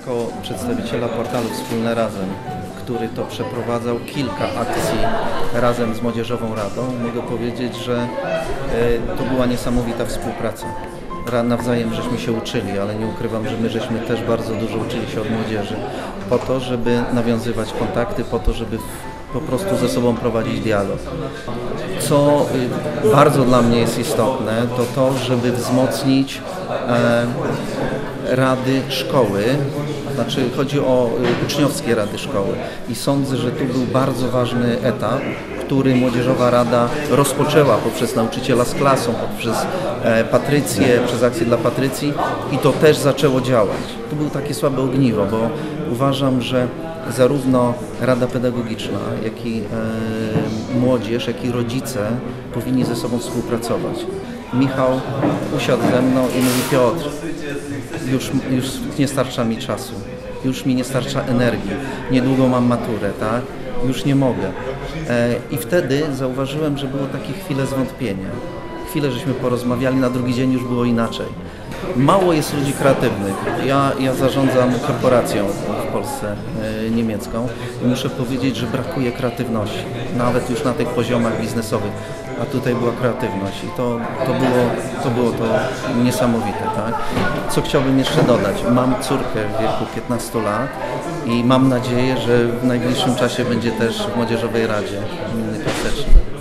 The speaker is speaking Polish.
Jako przedstawiciela portalu Wspólne Razem, który to przeprowadzał kilka akcji razem z Młodzieżową Radą, mogę powiedzieć, że e, to była niesamowita współpraca. Ra- Nawzajem żeśmy się uczyli, ale nie ukrywam, że my żeśmy też bardzo dużo uczyli się od młodzieży. Po to, żeby nawiązywać kontakty, po to, żeby po prostu ze sobą prowadzić dialog. Co y, bardzo dla mnie jest istotne, to to, żeby wzmocnić e, rady szkoły, znaczy chodzi o y, uczniowskie rady szkoły i sądzę, że tu był bardzo ważny etap, który Młodzieżowa Rada rozpoczęła poprzez nauczyciela z klasą, poprzez e, Patrycję, przez akcję dla Patrycji i to też zaczęło działać. Tu był takie słabe ogniwo, bo uważam, że zarówno Rada Pedagogiczna, jak i e, młodzież, jak i rodzice powinni ze sobą współpracować. Michał usiadł ze mną i mówi Piotr, już, już nie starcza mi czasu, już mi nie starcza energii, niedługo mam maturę, tak? Już nie mogę. E, I wtedy zauważyłem, że było takie chwile zwątpienia. Chwilę żeśmy porozmawiali, na drugi dzień już było inaczej. Mało jest ludzi kreatywnych. Ja, ja zarządzam korporacją w Polsce e, niemiecką i muszę powiedzieć, że brakuje kreatywności, nawet już na tych poziomach biznesowych. A tutaj była kreatywność i to, to, było, to było to niesamowite. Tak? Co chciałbym jeszcze dodać? Mam córkę w wieku 15 lat i mam nadzieję, że w najbliższym czasie będzie też w Młodzieżowej Radzie gminy Piasecznej.